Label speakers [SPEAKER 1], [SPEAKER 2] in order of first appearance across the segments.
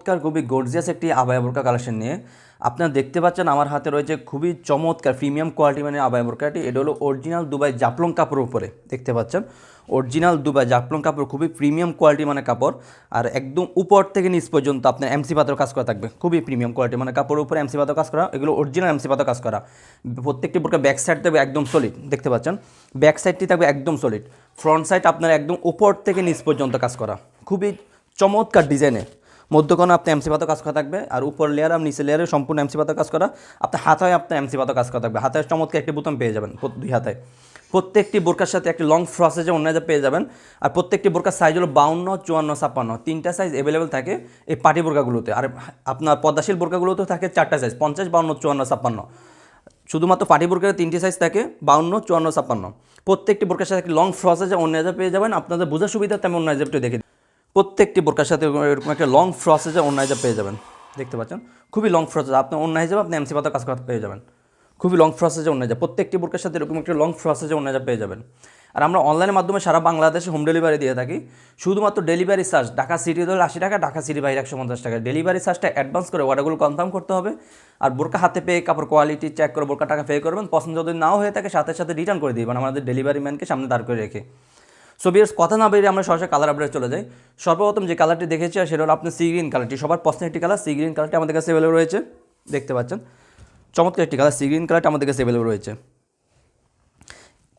[SPEAKER 1] চমৎকার, খুবই গর্জিয়াস একটি আবায়া বোরকা কালেকশন নিয়ে। আপনারা দেখতে পাচ্ছেন আমার হাতে রয়েছে খুবই চমৎকার প্রিমিয়াম কোয়ালিটি মানে আবায়া বোরকাটি এটা। হলো অরিজিনাল দুবাই জাপলং কাপড়ের উপরে, দেখতে পাচ্ছেন? অরিজিনাল দুবাই জাপলং কাপড়, খুবই প্রিমিয়াম কোয়ালিটি মানে কাপড়। আর একদম উপর থেকে নিচ পর্যন্ত আপনার এমসি পাথর কাজ করা থাকবে, খুবই প্রিমিয়াম কোয়ালিটি মানে কাপড়ের উপরে এমসি পাথর কাজ করা। এগুলো অরিজিনাল এমসি পাথর কাজ করা। প্রত্যেকটি বোরকা ব্যাক সাইড থাকবে একদম সলিড দেখতে পাচ্ছেন? ব্যাক সাইডটি থাকবে একদম সলিড ফ্রন্ট সাইড আপনার একদম উপর থেকে নিচ পর্যন্ত কাজ করা। খুবই চমৎকার ডিজাইনে মধ্যকোণে আপনার এমসি পাতা কাজ করা থাকবে, আর উপর লেয়ার আর নিচে লেয়ারে সম্পূর্ণ এমসি পাতা কাজ করা। আপনার হাতায় আপনার এমসি পাতা কাজ করা থাকবে। হাতের চমৎকার একটি বোতাম পেয়ে যাবেন দুই হাতায় প্রত্যেকটি বোরকার সাথে একটি লং ফ্রসেজে অন্য পেয়ে যাবেন। আর প্রত্যেকটি বোরকার সাইজ হলো বাউন্ন, চুয়ান্ন, ছাপ্পান্ন। তিনটা সাইজ অ্যাভেলেবেল থাকে এই পাটি বোরকাগুলোতে। আর আপনার পদ্মাশীল বোরকাগুলোতেও থাকে চারটা সাইজ পঞ্চাশ, বাউন্ন, চুয়ান্ন, ছাপ্পান্ন। শুধুমাত্র পাটি বোরকার তিনটি সাইজ থাকে, বাউন্ন, চুয়ান্ন, ছাপ্পান্ন। প্রত্যেকটি বোরকার সাথে একটি লং ফ্রসেজে অন্য পেয়ে যাবেন। আপনাদের বোঝার সুবিধা তেমন অন্য একটু দেখে। প্রত্যেকটি বোরকার সাথে এরকম একটা লং ফ্রসেজে অন্য পেয়ে যাবেন। দেখতে পাচ্ছেন? খুবই লং ফ্রসেজ আপনি অন্য হিসেবে আপনি এমসি পাতা কাজ করতে পেয়ে যাবেন। খুবই লং ফ্রসেজে অন্য প্রত্যেকটি বোরকার সাথে এরকম একটা লং ফ্রসেজে অন্য পেয়ে যাবেন। আর আমরা অনলাইনের মাধ্যমে সারা বাংলাদেশে হোম ডেলিভারি দিয়ে থাকি। শুধুমাত্র ডেলিভারি চার্জ ঢাকা সিটি ধরে আশি টাকা, ঢাকা সিটি বাইরে একশো পঞ্চাশ টাকা। ডেলিভারি চার্জটা অ্যাডভান্স করে অর্ডারগুলো কনফার্ম করতে হবে। আর বোরকা হাতে পেয়ে কাপড় কোয়ালিটি চেক করে বোরকা টাকা পে করবেন। পছন্দ যদি নাও হয়ে থাকে, সাথে সাথে রিটার্ন করে দিবেন। আমাদের ডেলিভারি ম্যানকে সামনে দাঁড় করে রেখে। সো বিয়ার্স, কথা না বেরিয়ে আমরা সরাসরি কালার আপডেট চলে যাই। সর্বপ্রথম যে কালারটি দেখেছি আর সেটা হলো আপনার সি গ্রিন কালারটি সবার পছন্দের একটি কালার সি গ্রিন কালারটি আমাদের কাছে অ্যাভেলেবল রয়েছে। দেখতে পাচ্ছেন? চমৎকার একটি কালার সি গ্রিন কালারটি আমাদের কাছে অ্যাভেলেবল রয়েছে।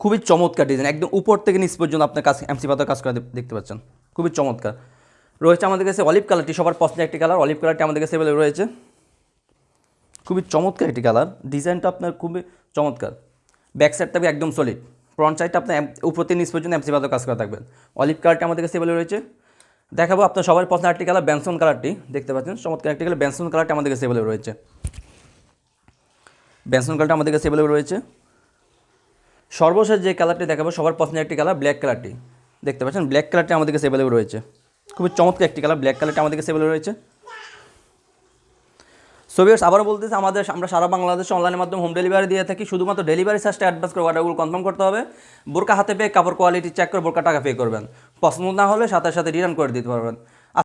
[SPEAKER 1] খুবই চমৎকার ডিজাইন একদম উপর থেকে নিচ পর্যন্ত আপনার কাছে এমসি পাতার কাজ করা দেখতে পাচ্ছেন। খুবই চমৎকার। রয়েছে আমাদের কাছে অলিভ কালারটি সবার পছন্দের একটি কালার অলিভ কালারটি আমাদের কাছে অ্যাভেলেবল রয়েছে। খুবই চমৎকার একটি কালার ডিজাইনটা আপনার খুবই চমৎকার। ব্যাক সাইড থাকবে একদম সলিড ফ্রন্ট সাইডটা আপনার উপর থেকে নিচ পর্যন্ত এমসি পাতার কাজ করা থাকবেন অলিভ কালারটি আমাদের কাছে অ্যাভেলেবল রয়েছে। দেখাবো আপনার সবার পছন্দের একটি কালার ব্যানসন কালারটি দেখতে পাচ্ছেন, চমৎকার একটি কালার ব্যানসন কালারটি আমাদের কাছে অ্যাভেলেবল রয়েছে। ব্যানসন কালারটা আমাদের কাছে অ্যাভেলেবল রয়েছে। সর্বশেষ যে কালারটি দেখাবো, সবার পছন্দের একটি কালার ব্ল্যাক কালারটি দেখতে পাচ্ছেন ব্ল্যাক কালারটি আমাদের কাছে অ্যাভেলেবল রয়েছে। খুবই চমৎকার একটি কালার ব্ল্যাক কালারটি আমাদের কাছে অ্যাভেলেবল রয়েছে। সোভিয়ার্স আবারও বলতেছে, আমাদের আমরা সারা বাংলাদেশে অনলাইনের মাধ্যমে হোম ডেলিভারি দিয়ে থাকি। শুধুমাত্র ডেলিভারি চার্জটা অ্যাডভান্স করে অর্ডারগুলো কনফার্ম করতে হবে। বোরকা হাতে পেয়ে কাপড় কোয়ালিটি চেক করে বোরকা টাকা পে করবেন। পছন্দ না হলে সাথে সাথে রিটার্ন করে দিতে পারবেন।